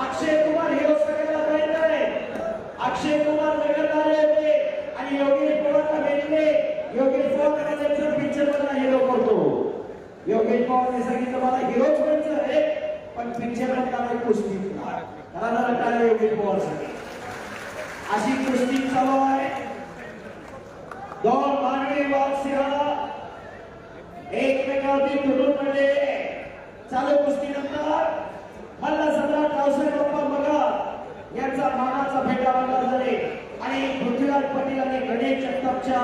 Akshay Kumar hero सगळ्यांना प्रयत्न आहे. अक्षय कुमार नगरला आले होते आणि योगेश पवारला भेटले. योगेश पवार त्यांचं पिक्चर मधला हिरो करतो योगेश पवारने सांगितलं मला हिरोच व्हायचं आहे पण पिक्चर मधला कुस्ती घराला योगेश पवारसाठी अशी कुस्ती चालू आहे. दोन मानवी वाद सिंहाला एकमेकावरती तुटून पडले. चालू कुस्ती नंतर. मल्ल सदरा कावसे बाप्पा मगर यांचा मानाचा फेटा झाले. आणि पृथ्वीराज पाटील आणि गणेश जगतापच्या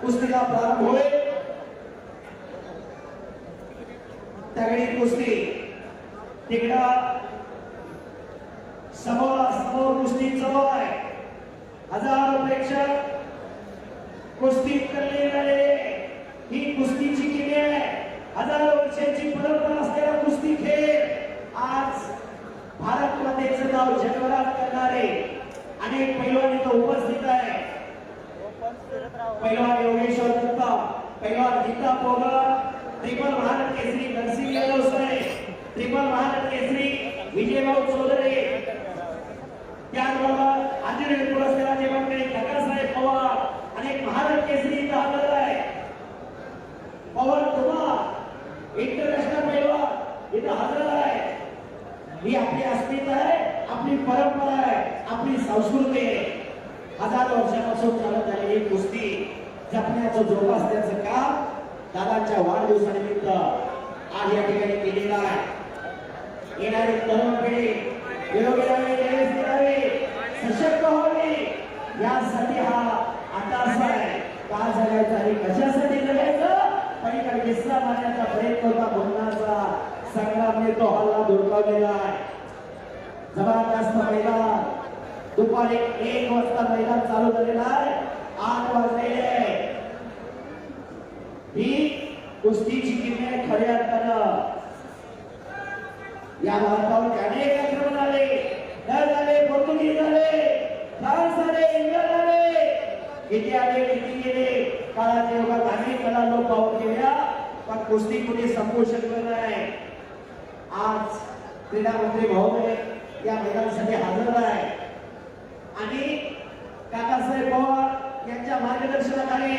कुस्तीला प्रारंभ होईल तगडी कुस्ती. तिकडा समोर समोर कुस्ती चालू आहे हजारो प्रेक्षक कुस्ती करले झाले. ही कुस्तीची किल्ली आहे? हजारो वर्षांची परंपरा असलेला कुस्ती खेळ. आज भारत मातेचं नाव जगभरात करणारे अनेक पैलवान इथं उपस्थित आहे. पैलवान योगेश्वर दत्ता पैलवान गीता पोगर त्रिपल भारत केसरी नरसिंह यादव सरे त्रिपल भारत केसरी विजयभाऊ चौधरी त्याचबरोबर आंतरराष्ट्रीय पुरस्काराचे मंत्री काकासाहेब पवार आणि भारत केसरी इथं हजर आहे. पवन कुमार इंटरनॅशनल पैलवान इथं हजर आहे ही आपली अस्मिता आहे आपली परंपरा आहे आपली संस्कृती आहे. हजार वर्षापासून चालत आलेली कुस्ती जपण्याचं जोपासण्याचं काम दादांच्या वाढदिवसानिमित्त आज या ठिकाणी केलेलं आहे. येणारी तरुण पिढी निरोगी राहावी निरोगी सशक्त व्हावी यासाठी हा अट्टास आहे. का जगायचं आणि कशासाठी जगायचं पलीकडे विसरा मारण्याचा प्रयत्न होता. बोलण्याचा संग्राम नेतो हल्ला धुडकावलेला आहे. जबरदस्त मैदान. दुपारी एक वाजता मैदान चालू झालेला आहे. आठ वाजलेले ही कुस्तीची किंमत खऱ्या अर्थानं. या भारतावर अनेक आक्रमण आले डच आले पोर्तुगीज झाले. फ्रान्स झाले इंग्लंड आले किती आले किती गेले? काळाच्या युगात अनेक कला लोक पाहून गेल्या पण कुस्ती कुठे संपू शकलं नाही. आज क्रीडा मंत्री महोदय या मैदानासाठी हजर आहे. आणि काकासाहेब पवार यांच्या मार्गदर्शनाखाली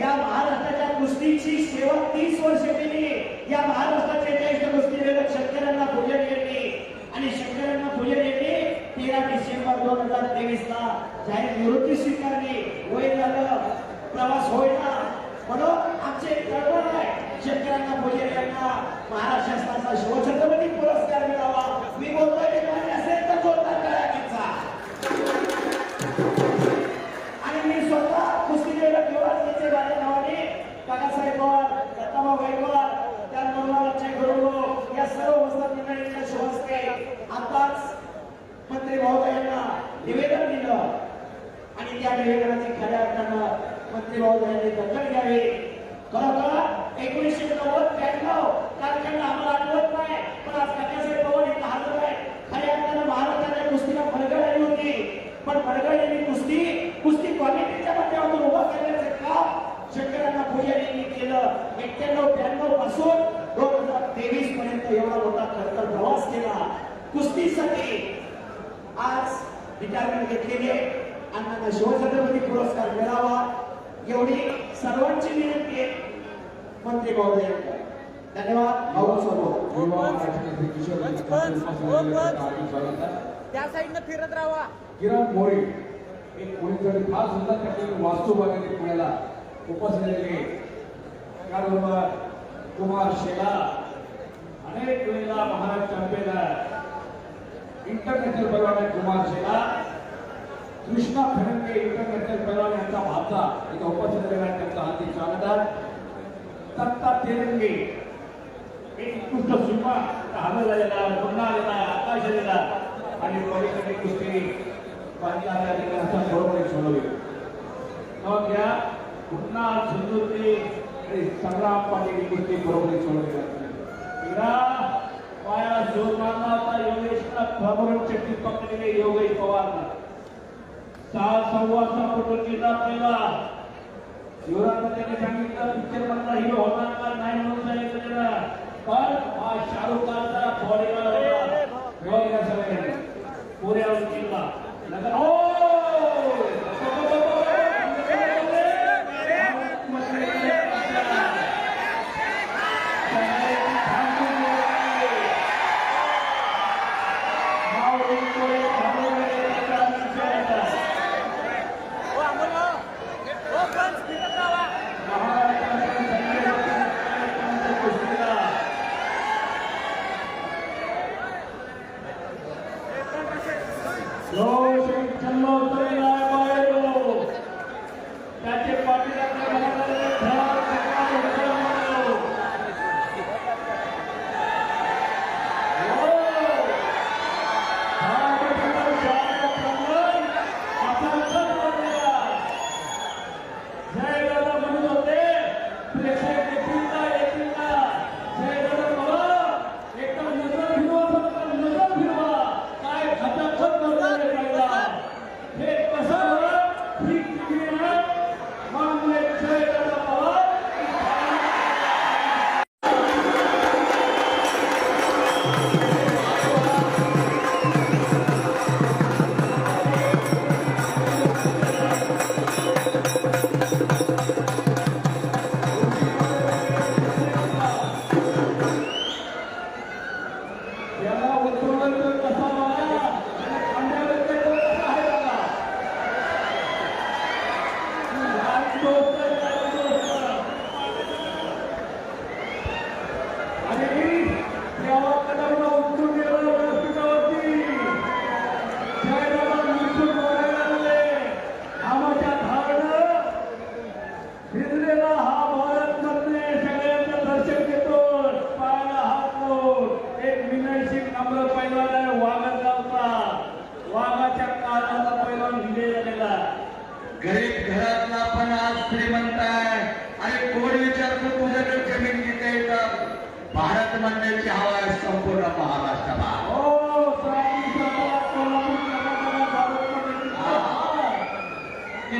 या महाराष्ट्राच्या कुस्तीची सेवा तीस वर्ष केली. या महाराष्ट्राचे ज्येष्ठ कुस्तीवेदक शेतकऱ्यांना पूजन केली आणि शेतकऱ्यांना पूजन केली तेरा डिसेंबर दोन हजार तेवीस ला जाहीर निवृत्ती स्वीकारली. वय झालं प्रवास होईना म्हणून आमचे कळवळ आहे. शेतकऱ्यांना पूजन यांना महाराष्ट्र शासनाचा शिवछत्रपती पुरस्कार मिळावा. मी बोलतोय ते मान्य असेल तर जोरदार करा आणि मी स्वतः कुस्तीवेदक युवराजचे माझ्या नावाने काकासाहेब पवार दत्ताबा गायकवाड त्याचबरोबर अक्षय गुरुगो या सर्व वस्तात मंडळींच्या शुभस्ते आताच मंत्री महोदयांना निवेदन दिलं. आणि त्या निवेदनाची खऱ्या अर्थानं मंत्री महोदयांनी दखल घ्यावी. खरोखर एकोणीसशे नव्वद ब्याण्णव कारखाना आम्हाला आठवत नाही पण आज काकासाहेब पवार इथं हजर आहे. खऱ्या अर्थानं महाराष्ट्राच्या कुस्तीला फडकड आली होती. पण फडकळलेली कुस्ती कुस्ती क्वालिटीच्या माध्यमातून उभा करण्याचं काम शेतकऱ्यांना यांनी केलं. एक्क्याण्णव ब्याण्णवपासून दोन हजार तेवीस पर्यंत एवढा मोठा खरतर प्रवास केला. कुस्तीसाठी आज रिटायरमेंट घेतलेली आहे. अण्णांना शिवछत्रपती पुरस्कार मिळावा. एवढी सर्वांची विनंती आहे. मंत्री महोदयांकडे धन्यवाद भाऊ सर्व. त्या साईडनं फिरत राहा. किरण मोरे एक पुणेकरी फार सुंदर प्रकारे वास्तू बघायला पुण्याला उपस्थित झालेले त्याचबरोबर कुमार शेला अनेक वेळेला महाराष्ट्र चॅम्पियन इंटरनॅशनल पैलवान आहे कुमार शेला कृष्णा फडणके इंटरनॅशनल पैलवान यांचा भाचा. इथं उपस्थित आहे त्यांचं हार्दिक स्वागत आहे. दत्ता तेरंगे. उत्कृष्ट सुरमा हजर झालेला पुन्हा आलेला आकाश आलेला आणि पलीकडे कुस्ती पाहिजे आहे बरोबर सोडवले. मग या पुन्हा सुंदरते आणि संग्राम पाटील कुस्ती बरोबर सोडवली. एकदा पाया जोर होता योगेशला खबरून चट्टी पकडलेले योगेश पवारला सहा सव्वा सहा फुटून पहिला युवराज त्यांनी सांगितलं पिक्चर मधला हिरो to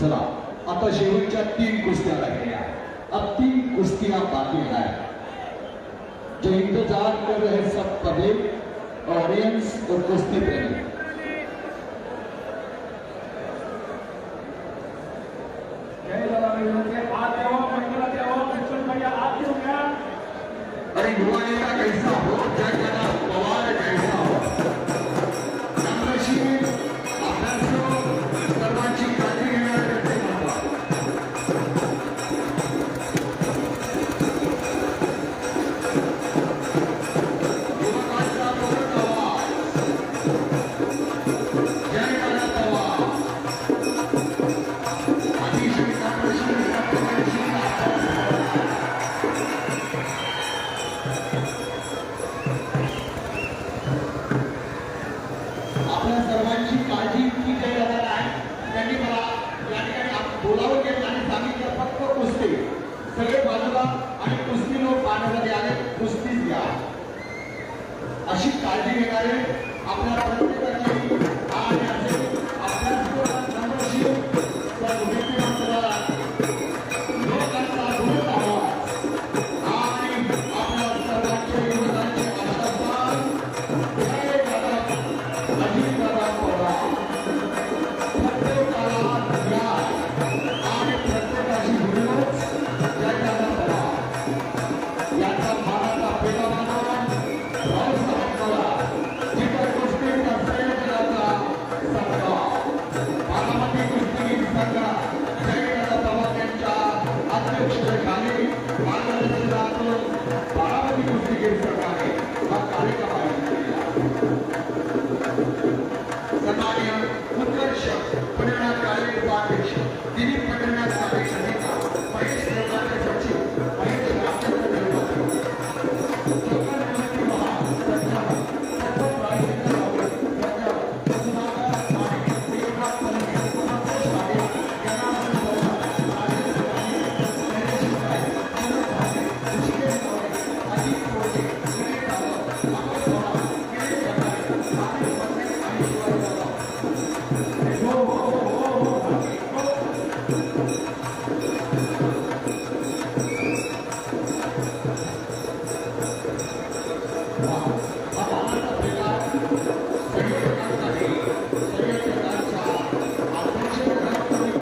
चला. आता शेवटच्या तीन कुस्त्या राहिलेल्या अब तीन कुस्तिया बाकी है जो इंतज़ार कर रहे सब पब्लिक ऑडियंस और कुश्ती प्रेमी. सांगितलं फक्त कुस्ती. सगळे बाजूला आणि कुस्ती लोक पाहण्यासाठी आले कुस्तीच घ्या अशी काळजी घेणारे आपल्या प्रत्येकाची आणि